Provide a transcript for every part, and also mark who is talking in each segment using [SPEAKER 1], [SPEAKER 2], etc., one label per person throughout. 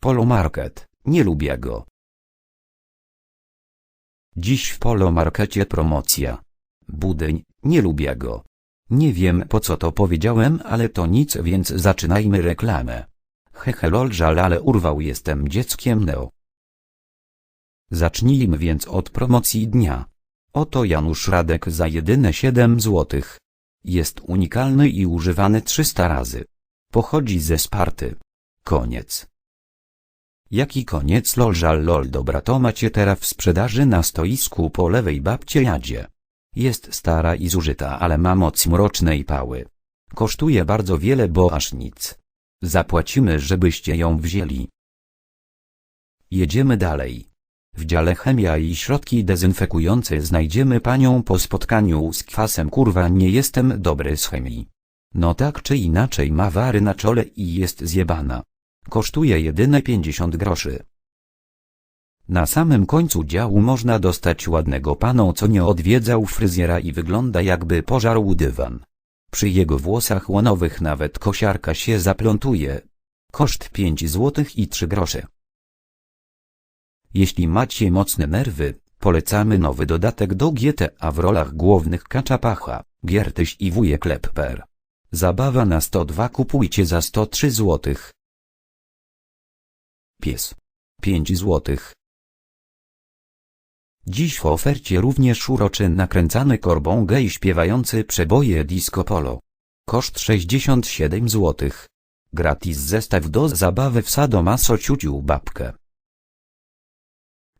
[SPEAKER 1] Polo Market, nie lubię go. Dziś w Polo Markecie promocja. Budyń, nie lubię go. Nie wiem po co to powiedziałem, ale to nic więc zaczynajmy reklamę. Hehe lol żal ale urwał jestem dzieckiem Neo. Zacznijmy więc od promocji dnia. Oto Janusz Radek za jedyne 7 złotych. Jest unikalny i używany 300 razy. Pochodzi ze Sparty. Koniec. Jaki koniec lol żal lol dobra to macie teraz w sprzedaży na stoisku po lewej babcie jadzie. Jest stara i zużyta ale ma moc mrocznej pały. Kosztuje bardzo wiele bo aż nic. Zapłacimy żebyście ją wzięli. Jedziemy dalej. W dziale chemia i środki dezynfekujące znajdziemy panią po spotkaniu z kwasem kurwa nie jestem dobry z chemii. No tak czy inaczej ma wary na czole i jest zjebana. Kosztuje jedyne 50 groszy. Na samym końcu działu można dostać ładnego panu co nie odwiedzał fryzjera i wygląda jakby pożarł dywan. Przy jego włosach łonowych nawet kosiarka się zaplątuje. Koszt 5 złotych i 3 grosze. Jeśli macie mocne nerwy, polecamy nowy dodatek do GTA w rolach głównych Kaczapacha, Giertyś i Wujek Lepper. Zabawa na 102 kupujcie za 103 złotych. Pies. 5 złotych. Dziś w ofercie również uroczy nakręcany korbą gej śpiewający przeboje disco polo. Koszt 67 złotych. Gratis zestaw do zabawy w sadomaso ciuciu babkę.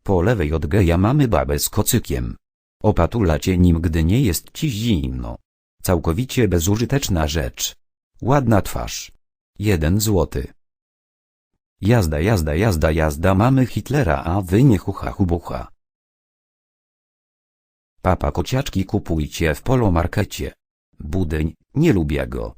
[SPEAKER 1] Po lewej od geja mamy babę z kocykiem. Opatulacie nim gdy nie jest ci zimno. Całkowicie bezużyteczna rzecz. Ładna twarz. Jeden złoty. Jazda jazda jazda jazda mamy Hitlera a wy nie hucha hubucha. Papa kociaczki kupujcie w polo markecie. Budyń, nie lubię go.